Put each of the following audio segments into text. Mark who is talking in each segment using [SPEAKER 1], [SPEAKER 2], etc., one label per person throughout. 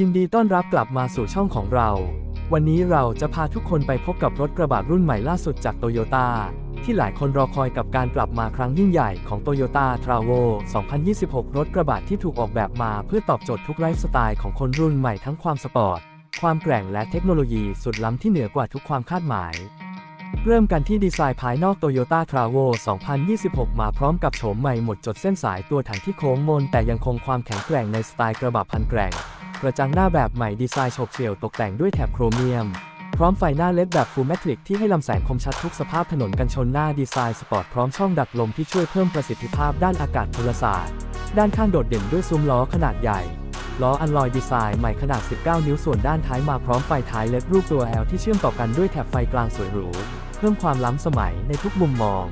[SPEAKER 1] ยินดีต้อนรับกลับมาสู่ช่องของเรา วันนี้เราจะพาทุกคนไปพบกับรถกระบะรุ่นใหม่ล่าสุดจากโตโยต้าที่หลายคนรอคอยกับการกลับมาครั้งยิ่งใหญ่ของ Toyota t r a v o 2026 รถกระบะที่ถูกออกแบบมาเพื่อตอบโจทย์ทุกไลฟ์สไตล์ของคนรุ่นใหม่ทั้งความสปอร์ต ความแกร่งและเทคโนโลยีสุดล้ำที่เหนือกว่าทุกความคาดหมาย เริ่มกันที่ดีไซน์ภายนอก Toyota t r a v o 2026 มาพร้อมกับโฉมใหม่หมดจดเส้นสายตัวถังที่โค้งมนแต่ยังคงความแข็งแกร่งในสไตล์กระบะพันแกร่ง กระจังหน้าแบบใหม่ดีไซน์โฉบเฉี่ยวตกแต่งด้วยแถบโครเมียม พร้อมไฟหน้าเล็ดแบบ Full Matrix ที่ให้ลำแสงคมชัดทุกสภาพถนนกันชนหน้าดีไซน์สปอร์ตพร้อมช่องดักลมที่ช่วยเพิ่มประสิทธิภาพด้านอากาศพลศาสตร์ ด้านข้างโดดเด่นด้วยซุ้มล้อขนาดใหญ่ ล้ออันลอยดีไซน์ใหม่ขนาด 19 นิ้วส่วนด้านท้ายมาพร้อมไฟท้ายเล็ดรูปตัว L ที่เชื่อมต่อกันด้วยแถบไฟกลางสวยหรู เพิ่มความล้ำสมัยในทุกมุมมอง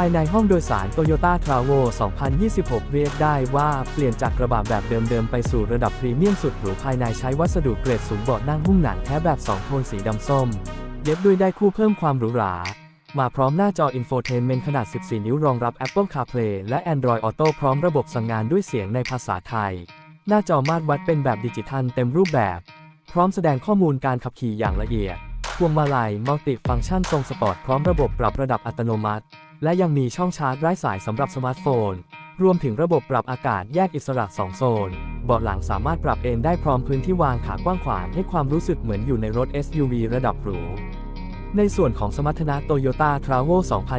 [SPEAKER 1] ภายในห้องโดยสาร Toyota t r a v o 2026 เรียกได้ว่าเปลี่ยนจากกระบะแบบเดิมๆ ไปสู่ระดับพรีเมียมสุดหรูภายในใช้วัสดุเกรดสูงเบาะนั่งหุ้มหนังแท้แบบ 2 โทนสีดำส้ม เย็บด้วยได้คู่เพิ่มความหรูหรามาพร้อมหน้าจอ Infotainment ขนาด 14 นิ้วรองรับ Apple CarPlay และ Android Auto พร้อมระบบสั่งงานด้วยเสียงในภาษาไทย หน้าจอมาตรวัดเป็นแบบดิจิทัลเต็มรูปแบบ พร้อมแสดงข้อมูลการขับขี่อย่างละเอียด พวงมาลัยมัลติฟังก์ชันทรงสปอร์ตพร้อมระบบปรับระดับอัตโนมัติ และยังมีช่องชาร์จไร้สายสำหรับสมาร์ทโฟน รวมถึงระบบปรับอากาศแยกอิสระ 2 โซน เบาะหลังสามารถปรับเอนได้พร้อมพื้นที่วางขากว้างขวางให้ความรู้สึกเหมือนอยู่ในรถ SUV ระดับหรู ในส่วนของสมรรถนะ Toyota t r a v o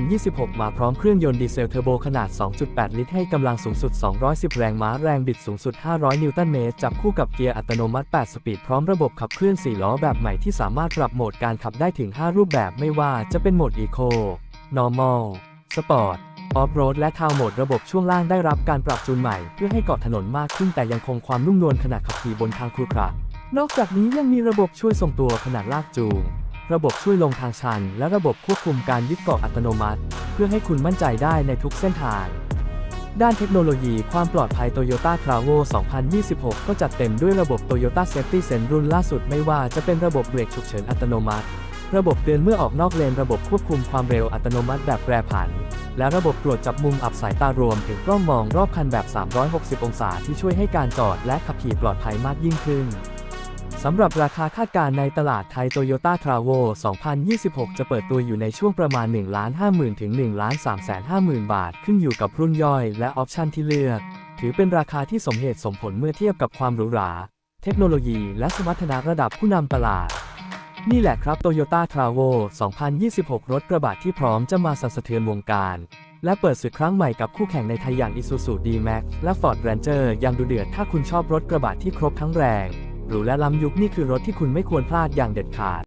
[SPEAKER 1] 2026 มาพร้อมเครื่องยนต์ดีเซลเทอร์โบขนาด 2.8 ลิตรให้กำลังสูงสุด 210 แรงม้าแรงบิดสูงสุด 500 นิวตันเมตร จับคู่กับเกียร์อัตโนมัติ 8 สปีด พร้อมระบบขับเคลื่อน 4 ล้อแบบใหม่ที่สามารถปรับโหมดการขับได้ถึง 5 รูปแบบไม่ว่าจะเป็นโหมด Eco Normal Sport Off-road และ Town โหมดระบบช่วงล่างได้รับการปรับจูนใหม่ เพื่อให้เกาะถนนมากขึ้นแต่ยังคงความนุ่มนวลขณะขับขี่บนทางครุขระนอกจากนี้ยังมีระบบช่วยทรงตัวขนาดลากจูง ระบบช่วยลงทางชัน และระบบควบคุมการยึดเกาะอัตโนมัติ เพื่อให้คุณมั่นใจได้ในทุกเส้นทาง ด้านเทคโนโลยีความปลอดภัย Toyota t r a v o 2026 ก็จัดเต็มด้วยระบบ Toyota Safety Sense รุ่นล่าสุดไม่ว่าจะเป็นระบบเบรกฉุกเฉินอัตโนมัติ ระบบเตือนเมื่อออกนอกเลน ระบบควบคุมความเร็วอัตโนมัติแบบแปรผัน และระบบตรวจจับมุมอับสายตารวมถึงกล้องมองรอบคันแบบ 360 องศาที่ช่วยให้การจอดและขับขี่ปลอดภัยมากยิ่งขึ้นสำหรับราคาคาดการณ์ในตลาดไทย Toyota t r a v o 2026 จะเปิดตัวอยู่ในช่วงประมาณ 1 5 0 0 0 0 ถึง 1 3 5 0 0 0 0 บาท ขึ้นอยู่กับรุ่นย่อยและออปชันที่เลือก ถือเป็นราคาที่สมเหตุสมผลเมื่อเทียบกับความหรูหรา เทคโนโลยีและสมรรถนะระดับผู้นำตลาด นี่แหละครับ Toyota t r a v o 2026 รถกระบะที่พร้อมจะมาสั่นสะเทือนวงการ และเปิดศึกครั้งใหม่กับคู่แข่งในไทยอย่าง Isuzu D-Max และ Ford Ranger ยังดูเดือดถ้าคุณชอบรถกระบะที่ครบทั้งแรง หรูและล้ำยุคนี่คือรถที่คุณไม่ควรพลาดอย่างเด็ดขาด